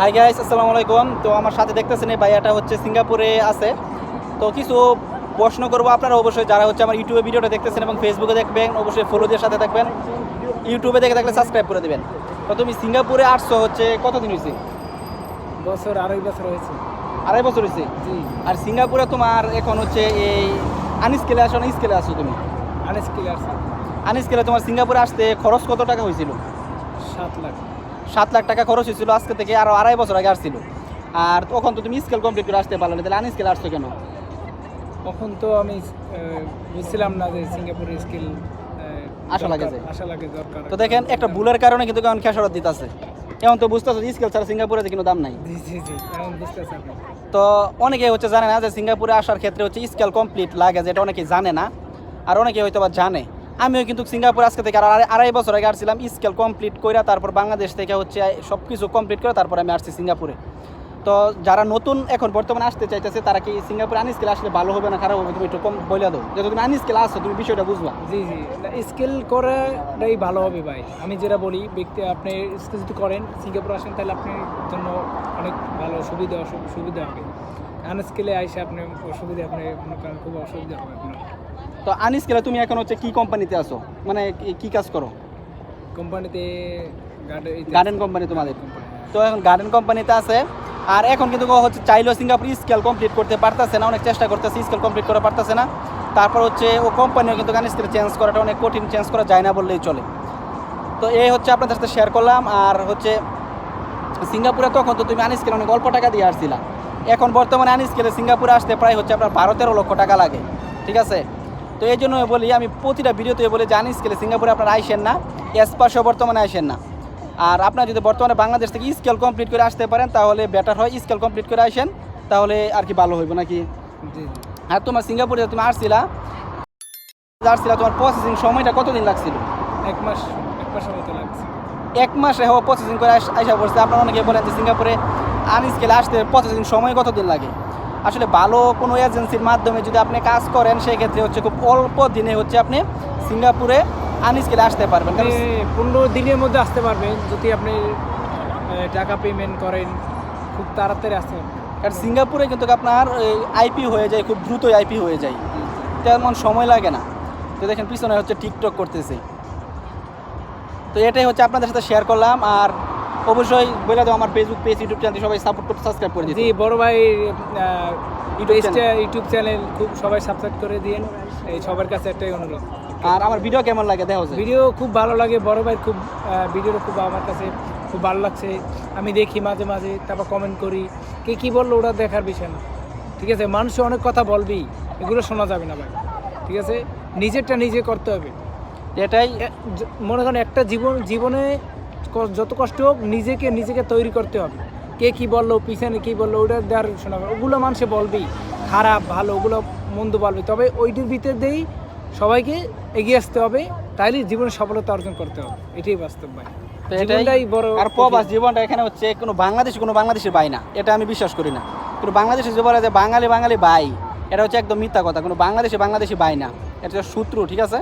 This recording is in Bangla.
হাই গাইস আসসালামু আলাইকুম। তো আমার সাথে দেখতেছেন এই ভাইয়াটা হচ্ছে সিঙ্গাপুরে আছে। তো কিছু প্রশ্ন করব আপনারা অবশ্যই যারা হচ্ছে আমার ইউটিউবে ভিডিওটা দেখতেছেন এবং ফেসবুকে দেখবেন অবশ্যই ফলো দিয়ে সাথে থাকবেন। ইউটিউবে দেখে থাকলে সাবস্ক্রাইব করে দেবেন। তো তুমি সিঙ্গাপুরে আসছো হচ্ছে কতদিন হয়েছে বছর আড়াই বছর হয়েছে। আড়াই বছর হয়েছে জি। আর সিঙ্গাপুরে তোমার এখন হচ্ছে এই আনস্কেলে আসো না স্কেলে আসো তুমি? আনস্কিল আছে। আনস্কেলে তোমার সিঙ্গাপুরে আসতে খরচ কত টাকা হয়েছিল সাত লাখ। সাত লাখ টাকা খরচ হয়েছিল আজকে থেকে আরও আড়াই বছর আগে আসছিল। আর তখন তো তুমি স্কেল কমপ্লিট করে আসতে পারলে না তাহলে আনস্কেল আসছো কেন? তখন তো আমি বুঝছিলাম না যে সিঙ্গাপুরের স্কিল আশা লাগে। আশা লাগে দরকার। তো দেখেন একটা ভুলের কারণে কিন্তু কেমন খেসারত দিতেছে। এমন তো বুঝতেছো স্কেল ছাড়া সিঙ্গাপুরে কোনো দাম নাই। জি জি জি এখন বুঝতেছি তো অনেকে হচ্ছে জানে না যে সিঙ্গাপুরে আসার ক্ষেত্রে হচ্ছে স্কেল কমপ্লিট লাগে যেটা অনেকে জানে না আর অনেকে হয়তো বা জানে। আমিও কিন্তু সিঙ্গাপুর আজকে থেকে আর আড়াই- বছর আগে আসছিলাম, স্কেল কমপ্লিট করে তারপর বাংলাদেশ থেকে হচ্ছে সব কিছু কমপ্লিট করে তারপর আমি আসছি সিঙ্গাপুরে। তো যারা নতুন এখন বর্তমানে আসতে চাইতেছে, তারা কি সিঙ্গাপুরে আনস্কেল আসলে ভালো হবে না খারাপ হবে? তুমি একটু কম বলে দাও। যেহেতু তুমি আনস্কেল আসছো তুমি বিষয়টা বুঝবা। জি জি। স্কেল করাটাই ভালো হবে ভাই। আমি যেটা বলি, ব্যক্তি আপনি স্কিল যদি করেন, সিঙ্গাপুর আসেন, তাহলে আপনার জন্য অনেক ভালো সুবিধা সুবিধা হবে। আনস্কিলে আইসে আপনি অসুবিধা আপনি খুব অসুবিধা হবে আপনার। তো আনস্কেলে তুমি এখন হচ্ছে কি কোম্পানিতে আসো মানে কি- কাজ করো? কোম্পানিতে গার্ডেন কোম্পানি তোমাদের। তো এখন গার্ডেন কোম্পানিতে আছে। আর এখন কিন্তু হচ্ছে চাইলেও সিঙ্গাপুর স্কেল কমপ্লিট করতে পারতেছে না অনেক চেষ্টা করতেছে স্কেল কমপ্লিট করে পারতেছে না। তারপর হচ্ছে ও কোম্পানিও কিন্তু গান স্কেল চেঞ্জ করাটা অনেক কঠিন চেঞ্জ করা যায় না বললেই চলে। তো এই হচ্ছে আপনাদের সাথে শেয়ার করলাম। আর হচ্ছে সিঙ্গাপুরে তখন তো তুমি আনস্কেল অনেক অল্প টাকা দিয়ে আসছিলা। এখন বর্তমানে আনস্কেলে সিঙ্গাপুরে আসতে প্রায় হচ্ছে আপনার বারো তেরো লক্ষ টাকা লাগে। ঠিক আছে? তো এই জন্য বলি আমি প্রতিটা ভিডিওতে বলি যে আনস্কেলে সিঙ্গাপুরে আপনারা আইসেন না এসপাসও বর্তমানে আসেন না। আর আপনার যদি বর্তমানে বাংলাদেশ থেকে স্কেল কমপ্লিট করে আসতে পারেন তাহলে বেটার হয় স্কেল কমপ্লিট করে আসেন তাহলে আর কি ভালো হইব নাকি? আর তোমার সিঙ্গাপুরে তুমি আসছিলা? আসছিলা তোমার প্রসেসিং সময়টা কতদিন লাগছিল? এক মাস এক মাসের মতো লাগছে। এক মাসে হওয়া প্রসেসিং করে আস- পড়ছে। আপনারা অনেকে বলেন যে সিঙ্গাপুরে আনস্কেলে আসতে প্রসেসিং সময় কতদিন লাগে? আসলে ভালো কোনো এজেন্সির মাধ্যমে যদি আপনি কাজ করেন সেক্ষেত্রে হচ্ছে খুব অল্প দিনে হচ্ছে আপনি সিঙ্গাপুরে আনস্কেলে আসতে পারবেন। পনেরো দিনের মধ্যে আসতে পারবেন যদি আপনি টাকা পেমেন্ট করেন খুব তাড়াতাড়ি আসতে পারবেন। কারণ সিঙ্গাপুরে কিন্তু আপনার আইপি হয়ে যায় খুব দ্রুত আইপি হয়ে যায়। তেমন সময় লাগে না। তো দেখেন পিছনে হচ্ছে টিকটক করতেছে। তো এটাই হচ্ছে আপনাদের সাথে শেয়ার করলাম। আর অবশ্যই বলে দাও আমার ফেসবুক পেজ ইউটিউব চ্যানেল সবাই সাপোর্ট করতে সাবস্ক্রাইব করে দিন জি বড় ভাই ইউটিউব চ্যানেল খুব সবাই সাবস্ক্রাইব করে দিন এই সবার কাছে একটাই অনুরোধ। আর আমার ভিডিও কেমন লাগে দেখো যে। ভিডিও খুব ভালো লাগে বড় ভাই খুব ভিডিওটা খুব আমার কাছে খুব ভালো লাগছে। আমি দেখি মাঝে মাঝে তারপর কমেন্ট করি। কে কী বলল ওটা দেখার বিষয় না। ঠিক আছে মানুষ অনেক কথা বলবি এগুলো শোনা যাবে না ভাই। ঠিক আছে নিজেরটা নিজে করতে হবে। এটাই। মনে করেন একটা জীবন জীবনে যত কষ্ট হোক নিজেকে নিজেকে তৈরি করতে হবে। কে কি বলল পিছনে কি বলল ওটা দেওয়ার শোনা ওগুলো মানুষে বলবেই। খারাপ ভালো ওগুলো মন্দ বলবে। তবে ওইটির ভিতর দিয়েই সবাইকে এগিয়ে আসতে হবে। তাইলে জীবনে সফলতা অর্জন করতে হবে। এটাই বাস্তব ভাই। এটাই বড় আর প্রবাস জীবনটা এখানে হচ্ছে কোনো বাংলাদেশি কোনো বাংলাদেশি ভাই না। এটা আমি বিশ্বাস করি না। কোনো বাংলাদেশি যে বলে যে বাঙালি বাঙালি ভাই এটা হচ্ছে একদম মিথ্যা কথা। কোনো বাংলাদেশে বাংলাদেশি ভাই না। এটা হচ্ছে শত্রু ঠিক আছে?